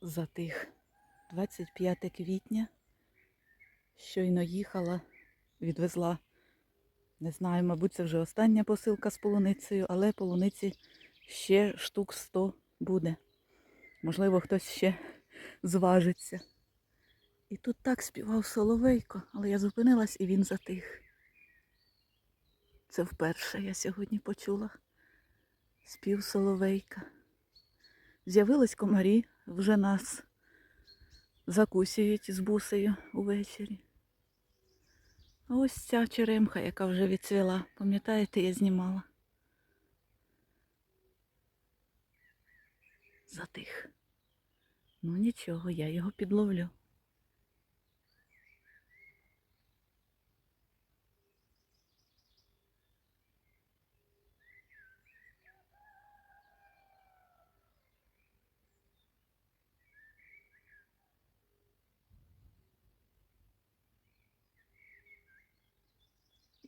за тих 25 квітня. Щойно їхала, відвезла. Не знаю, мабуть, це вже остання посилка з полуницею, але полуниці ще штук 100 буде. Можливо, хтось ще зважиться. І тут так співав соловейко, але я зупинилась і він затих. Це вперше я сьогодні почула спів соловейка. З'явились комарі, вже нас закусюють з бусею увечері. Ось ця черемха, яка вже відцвіла, пам'ятаєте, я знімала. Затих. Ну нічого, я його підловлю.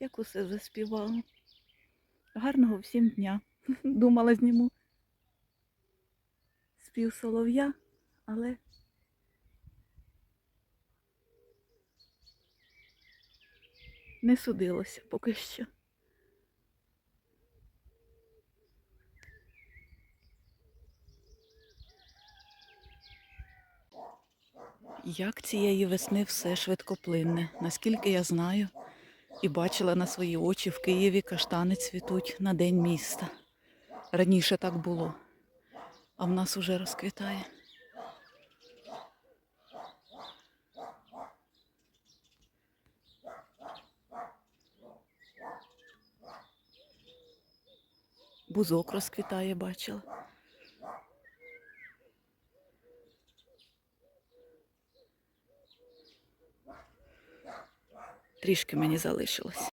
Як усе заспівало. Гарного всім дня. Думала, зніму спів солов'я, але не судилося поки що. Як цієї весни все швидкоплинне, наскільки я знаю, і бачила на свої очі в Києві каштани цвітуть на день міста. Раніше так було, а в нас уже розквітає. Бузок розквітає, бачила. Трішки мені залишилось.